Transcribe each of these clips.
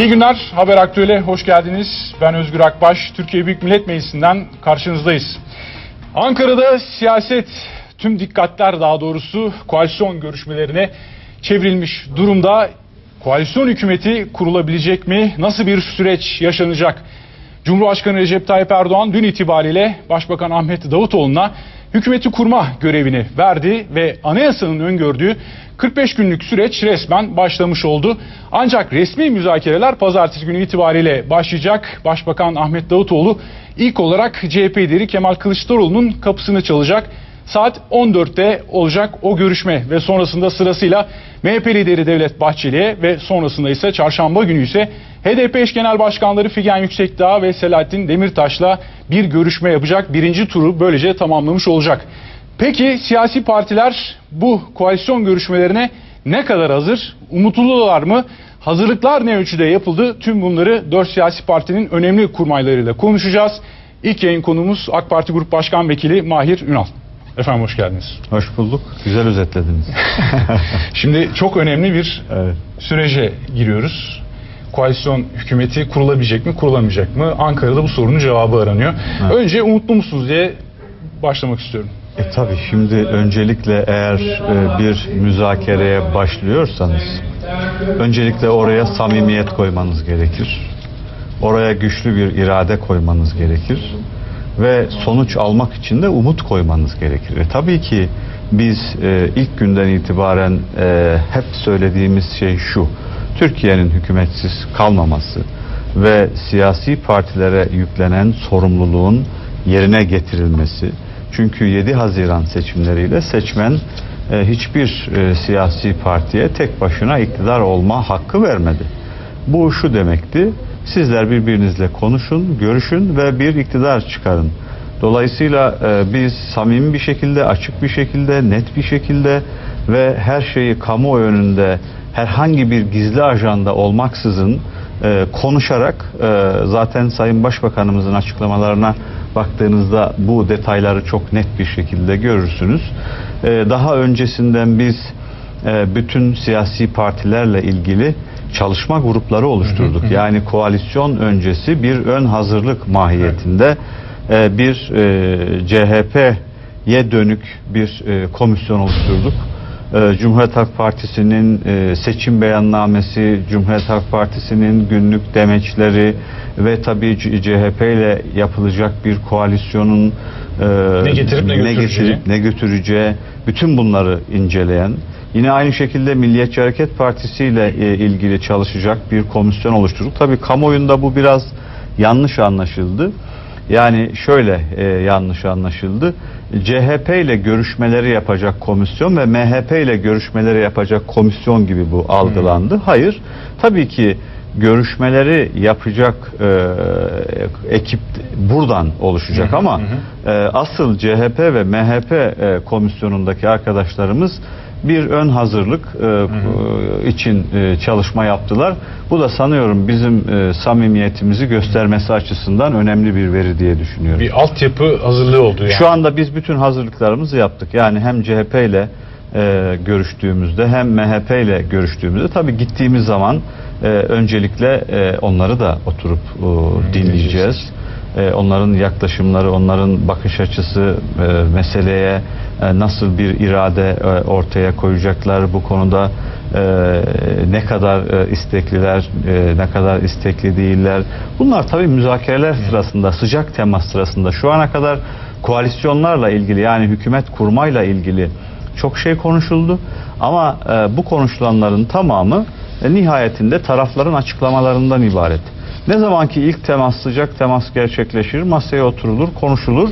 İyi günler. Haber Aktüel'e hoş geldiniz. Ben Özgür Akbaş. Türkiye Büyük Millet Meclisi'nden karşınızdayız. Ankara'da siyaset tüm dikkatler daha doğrusu koalisyon görüşmelerine çevrilmiş durumda. Koalisyon hükümeti kurulabilecek mi? Nasıl bir süreç yaşanacak? Cumhurbaşkanı Recep Tayyip Erdoğan dün itibariyle Başbakan Ahmet Davutoğlu'na hükümeti kurma görevini verdi ve anayasanın öngördüğü 45 günlük süreç resmen başlamış oldu. Ancak resmi müzakereler pazartesi günü itibariyle başlayacak. Başbakan Ahmet Davutoğlu ilk olarak CHP lideri Kemal Kılıçdaroğlu'nun kapısını çalacak. Saat 14'te olacak o görüşme ve sonrasında sırasıyla MHP lideri Devlet Bahçeli'ye ve sonrasında ise çarşamba günü ise HDP eş genel başkanları Figen Yüksekdağ ve Selahattin Demirtaş'la bir görüşme yapacak. Birinci turu böylece tamamlamış olacak. Peki siyasi partiler bu koalisyon görüşmelerine ne kadar hazır? Umutlular mı? Hazırlıklar ne ölçüde yapıldı? Tüm bunları dört siyasi partinin önemli kurmaylarıyla konuşacağız. İlk yayın konumuz AK Parti Grup Başkan Vekili Mahir Ünal. Efendim hoş geldiniz. Hoş bulduk. Güzel özetlediniz. Şimdi çok önemli bir evet. sürece giriyoruz. Koalisyon hükümeti kurulabilecek mi, kurulamayacak mı? Ankara'da bu sorunun cevabı aranıyor. Evet. Önce umutlu musunuz diye başlamak istiyorum. E tabii şimdi öncelikle eğer e, bir müzakereye başlıyorsanız öncelikle oraya samimiyet koymanız gerekir. Oraya güçlü bir irade koymanız gerekir. Ve sonuç almak için de umut koymanız gerekir. E tabii ki biz e, ilk günden itibaren e, hep söylediğimiz şey şu. Türkiye'nin hükümetsiz kalmaması ve siyasi partilere yüklenen sorumluluğun yerine getirilmesi. Çünkü 7 Haziran seçimleriyle seçmen e, hiçbir e, siyasi partiye tek başına iktidar olma hakkı vermedi. Bu şu demekti. Sizler birbirinizle konuşun, görüşün ve bir iktidar çıkarın. Dolayısıyla e, biz samimi bir şekilde, açık bir şekilde, net bir şekilde ve her şeyi kamuoyu önünde herhangi bir gizli ajanda olmaksızın e, konuşarak e, zaten Sayın Başbakanımızın açıklamalarına baktığınızda bu detayları çok net bir şekilde görürsünüz. E, daha öncesinden biz e, bütün siyasi partilerle ilgili çalışma grupları oluşturduk. Yani koalisyon öncesi bir ön hazırlık mahiyetinde e, bir e, CHP'ye dönük bir e, komisyon oluşturduk. E, Cumhuriyet Halk Partisi'nin e, seçim beyannamesi, Cumhuriyet Halk Partisi'nin günlük demeçleri ve tabii CHP ile yapılacak bir koalisyonun e, Ne getirip ne götüreceği. getirip ne götüreceği bütün bunları inceleyen yine aynı şekilde Milliyetçi Hareket Partisi ile e, ilgili çalışacak bir komisyon oluşturduk. Tabii kamuoyunda bu biraz yanlış anlaşıldı. Yani şöyle e, yanlış anlaşıldı. CHP ile görüşmeleri yapacak komisyon ve MHP ile görüşmeleri yapacak komisyon gibi bu algılandı. Hayır. Tabii ki görüşmeleri yapacak e, ekip buradan oluşacak ama e, asıl CHP ve MHP e, komisyonundaki arkadaşlarımız bir ön hazırlık e, için e, çalışma yaptılar. Bu da sanıyorum bizim e, samimiyetimizi göstermesi açısından önemli bir veri diye düşünüyorum. Bir altyapı hazırlığı oldu yani. Şu anda biz bütün hazırlıklarımızı yaptık. Yani hem CHP ile e, görüştüğümüzde hem MHP ile görüştüğümüzde tabii gittiğimiz zaman e, öncelikle e, onları da oturup e, dinleyeceğiz. E, onların yaklaşımları, onların bakış açısı e, meseleye e, nasıl bir irade e, ortaya koyacaklar bu konuda e, ne kadar e, istekliler, e, ne kadar istekli değiller. Bunlar tabii müzakereler sırasında, sıcak temas sırasında şu ana kadar koalisyonlarla ilgili yani hükümet kurmayla ilgili çok şey konuşuldu. Ama e, bu konuşulanların tamamı e, nihayetinde tarafların açıklamalarından ibaret. Ne zamanki ilk temas sıcak temas gerçekleşir, masaya oturulur, konuşulur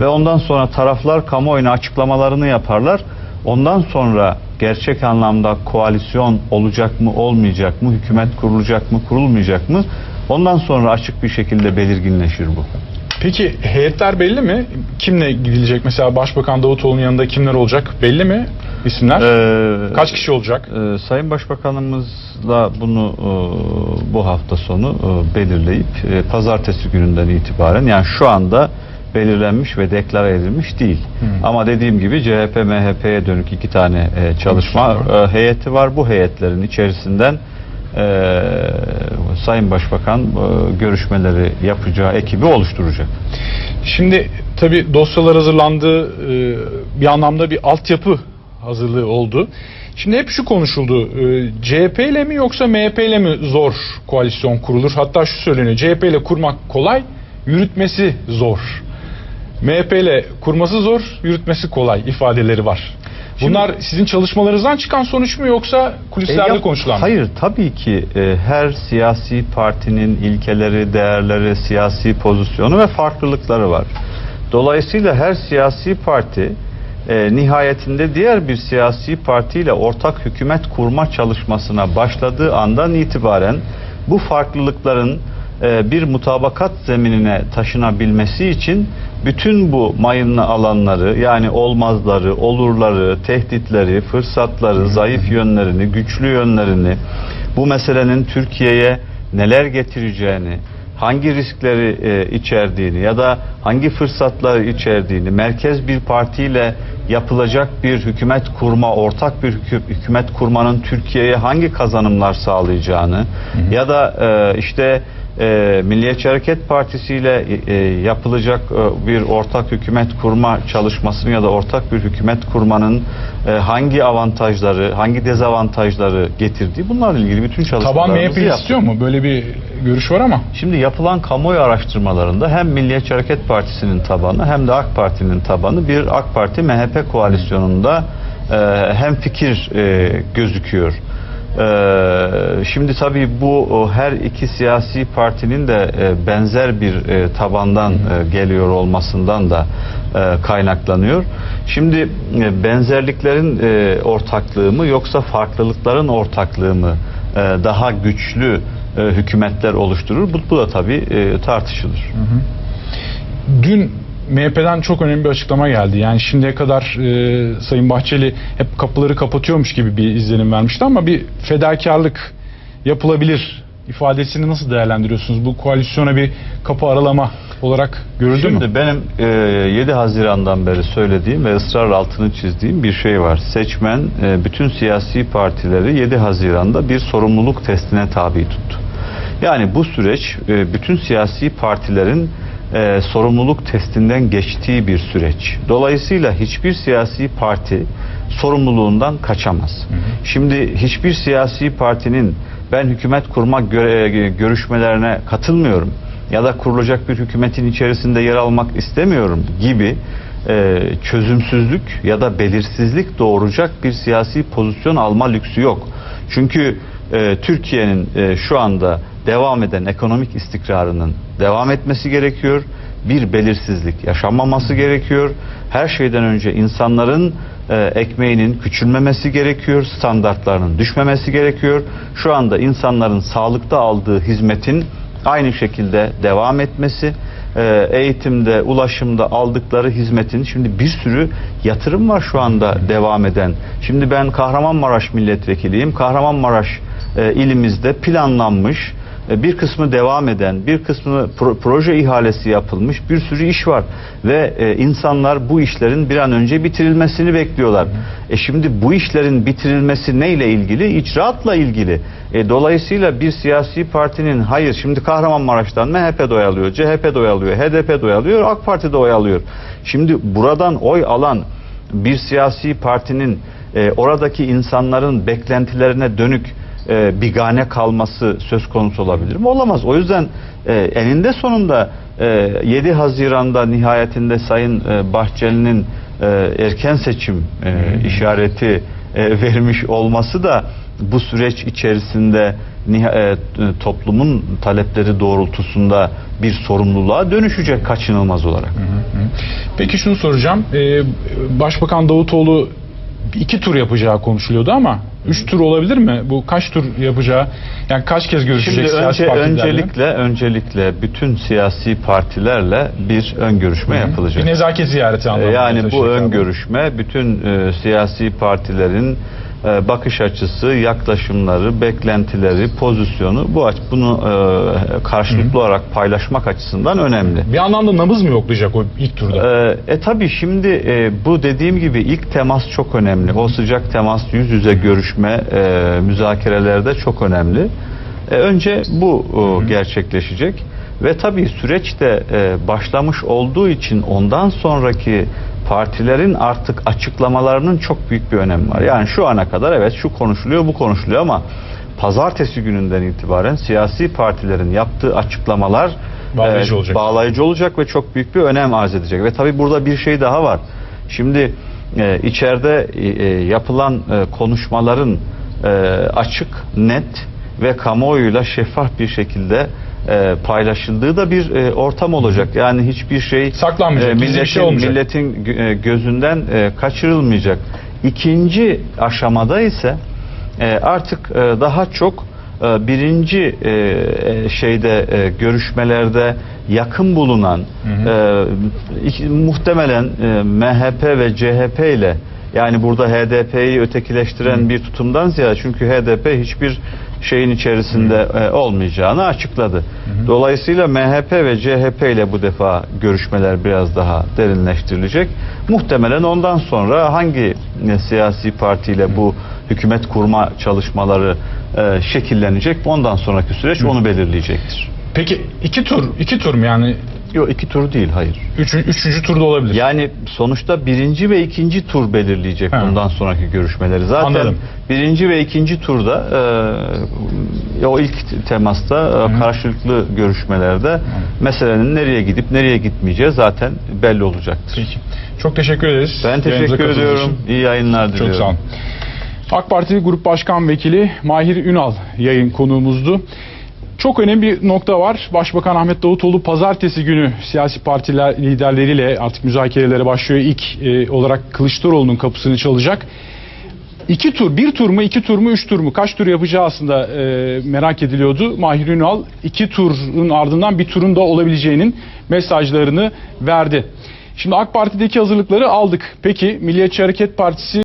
ve ondan sonra taraflar kamuoyuna açıklamalarını yaparlar. Ondan sonra gerçek anlamda koalisyon olacak mı, olmayacak mı, hükümet kurulacak mı, kurulmayacak mı? Ondan sonra açık bir şekilde belirginleşir bu. Peki heyetler belli mi? Kimle gidilecek? Mesela Başbakan Davutoğlu'nun yanında kimler olacak? Belli mi isimler? Ee, Kaç kişi olacak? Ee, Sayın Başbakanımızla bunu e, bu hafta sonu e, belirleyip e, pazartesi gününden itibaren yani şu anda belirlenmiş ve deklare edilmiş değil. Ama dediğim gibi CHP MHP'ye dönük iki tane e, çalışma e, heyeti var. Bu heyetlerin içerisinden e, Sayın Başbakan e, görüşmeleri yapacağı ekibi oluşturacak. Şimdi tabii dosyalar hazırlandı. e, Bir anlamda bir altyapı hazırlığı oldu. Şimdi hep şu konuşuldu. e, CHP ile mi yoksa MHP ile mi zor koalisyon kurulur? Hatta şu söyleniyor. CHP ile kurmak kolay, yürütmesi zor. MHP ile kurması zor, yürütmesi kolay ifadeleri var. Bunlar sizin çalışmalarınızdan çıkan sonuç mu yoksa kulislerde E, konuşulan mı? Hayır tabii ki e, her siyasi partinin ilkeleri, değerleri, siyasi pozisyonu ve farklılıkları var. Dolayısıyla her siyasi parti e, nihayetinde diğer bir siyasi partiyle ortak hükümet kurma çalışmasına başladığı andan itibaren bu farklılıkların e, bir mutabakat zeminine taşınabilmesi için bütün bu mayınlı alanları yani olmazları, olurları, tehditleri, fırsatları, zayıf yönlerini, güçlü yönlerini, bu meselenin Türkiye'ye neler getireceğini, hangi riskleri e, içerdiğini ya da hangi fırsatları içerdiğini, merkez bir partiyle yapılacak bir hükümet kurma, ortak bir hükü- hükümet kurmanın Türkiye'ye hangi kazanımlar sağlayacağını ya da e, işte e, Milliyetçi Hareket Partisi ile e, yapılacak e, bir ortak hükümet kurma çalışmasını ya da ortak bir hükümet kurmanın e, hangi avantajları, hangi dezavantajları getirdiği bunlarla ilgili bütün Taban çalışmalarımızı MHP yaptık. istiyor mu? Böyle bir görüş var ama. Şimdi yapılan kamuoyu araştırmalarında hem Milliyetçi Hareket Partisi'nin tabanı hem de AK Parti'nin tabanı bir AK Parti MHP koalisyonunda e, hem fikir e, gözüküyor. E, şimdi tabii bu her iki siyasi partinin de e, benzer bir e, tabandan e, geliyor olmasından da kaynaklanıyor. Şimdi benzerliklerin ortaklığı mı yoksa farklılıkların ortaklığı mı daha güçlü hükümetler oluşturur. Bu, da tabii tartışılır. Dün MHP'den çok önemli bir açıklama geldi. Yani şimdiye kadar e, Sayın Bahçeli hep kapıları kapatıyormuş gibi bir izlenim vermişti ama bir fedakarlık yapılabilir ifadesini nasıl değerlendiriyorsunuz? Bu koalisyona bir kapı aralama olarak görüldü Şimdi mü? benim e, 7 Haziran'dan beri söylediğim ve ısrar altını çizdiğim bir şey var. Seçmen e, bütün siyasi partileri 7 Haziran'da bir sorumluluk testine tabi tuttu. Yani bu süreç e, bütün siyasi partilerin e, sorumluluk testinden geçtiği bir süreç. Dolayısıyla hiçbir siyasi parti sorumluluğundan kaçamaz. Şimdi hiçbir siyasi partinin ben hükümet kurma göre- görüşmelerine katılmıyorum ya da kurulacak bir hükümetin içerisinde yer almak istemiyorum gibi e, çözümsüzlük ya da belirsizlik doğuracak bir siyasi pozisyon alma lüksü yok. Çünkü e, Türkiye'nin e, şu anda devam eden ekonomik istikrarının devam etmesi gerekiyor. Bir belirsizlik yaşanmaması gerekiyor. Her şeyden önce insanların e, ekmeğinin küçülmemesi gerekiyor, standartlarının düşmemesi gerekiyor. Şu anda insanların sağlıkta aldığı hizmetin aynı şekilde devam etmesi, e, eğitimde, ulaşımda aldıkları hizmetin şimdi bir sürü yatırım var şu anda devam eden. Şimdi ben Kahramanmaraş milletvekiliyim. Kahramanmaraş e, ilimizde planlanmış bir kısmı devam eden, bir kısmı pro- proje ihalesi yapılmış bir sürü iş var ve e, insanlar bu işlerin bir an önce bitirilmesini bekliyorlar. E şimdi bu işlerin bitirilmesi neyle ilgili? İcraatla ilgili. E, dolayısıyla bir siyasi partinin hayır şimdi Kahramanmaraş'tan MHP de oy alıyor, CHP de oy alıyor, HDP de oy alıyor, AK Parti de oy alıyor. Şimdi buradan oy alan bir siyasi partinin e, oradaki insanların beklentilerine dönük e, bigane kalması söz konusu olabilir mi? Olamaz. O yüzden e, eninde sonunda e, 7 Haziran'da nihayetinde Sayın e, Bahçeli'nin e, erken seçim e, işareti e, vermiş olması da bu süreç içerisinde e, toplumun talepleri doğrultusunda bir sorumluluğa dönüşecek kaçınılmaz olarak. Peki şunu soracağım. Ee, Başbakan Davutoğlu iki tur yapacağı konuşuluyordu ama üç tur olabilir mi? Bu kaç tur yapacağı? Yani kaç kez görüşecek Şimdi siyasi önce partilerle? öncelikle öncelikle bütün siyasi partilerle bir ön görüşme yapılacak. Bir nezaket ziyareti anlamında. Yani bu ön abi. görüşme bütün e, siyasi partilerin e, bakış açısı, yaklaşımları, beklentileri, pozisyonu bu aç bunu e, karşılıklı olarak paylaşmak açısından önemli. Bir anlamda nabız mı yoklayacak o ilk turda? E, e tabi şimdi e, bu dediğim gibi ilk temas çok önemli. O sıcak temas, yüz yüze görüşme e, müzakerelerde çok önemli. E, önce bu o, gerçekleşecek ve tabii süreç de e, başlamış olduğu için ondan sonraki partilerin artık açıklamalarının çok büyük bir önemi var. Yani şu ana kadar evet şu konuşuluyor bu konuşuluyor ama pazartesi gününden itibaren siyasi partilerin yaptığı açıklamalar Bağlayıcı olacak. bağlayıcı olacak ve çok büyük bir önem arz edecek. Ve tabii burada bir şey daha var. Şimdi e, içeride e, e, yapılan e, konuşmaların e, açık, net ve kamuoyuyla şeffaf bir şekilde e, paylaşıldığı da bir e, ortam olacak. Yani hiçbir şey Saklanmayacak, gizli bir milletin, şey olmayacak. milletin gö- e, gözünden e, kaçırılmayacak. İkinci aşamada ise e, artık e, daha çok e, birinci e, e, şeyde e, görüşmelerde yakın bulunan e, iki- muhtemelen e, MHP ve CHP ile yani burada HDP'yi ötekileştiren bir tutumdan ziyade çünkü HDP hiçbir şeyin içerisinde e, olmayacağını açıkladı. Dolayısıyla MHP ve CHP ile bu defa görüşmeler biraz daha derinleştirilecek. Muhtemelen ondan sonra hangi e, siyasi partiyle bu hükümet kurma çalışmaları e, şekillenecek ondan sonraki süreç onu belirleyecektir. Peki iki tur, iki tur mu yani? Yok iki tur değil hayır. Üçüncü, üçüncü turda olabilir. Yani sonuçta birinci ve ikinci tur belirleyecek Ha. bundan sonraki görüşmeleri. Zaten Anladım. birinci ve ikinci turda e, o ilk temasta e, karşılıklı görüşmelerde meselenin nereye gidip nereye gitmeyeceği zaten belli olacaktır. Peki. Çok teşekkür ederiz. Ben teşekkür ediyorum. için. İyi yayınlar diliyorum. Çok sağ olun. AK Parti Grup Başkan Vekili Mahir Ünal yayın konuğumuzdu. Çok önemli bir nokta var. Başbakan Ahmet Davutoğlu pazartesi günü siyasi partiler liderleriyle artık müzakerelere başlıyor. İlk e, olarak Kılıçdaroğlu'nun kapısını çalacak. İki tur, bir tur mu, iki tur mu, üç tur mu? Kaç tur yapacağı aslında e, merak ediliyordu. Mahir Ünal iki turun ardından bir turun da olabileceğinin mesajlarını verdi. Şimdi AK Parti'deki hazırlıkları aldık. Peki Milliyetçi Hareket Partisi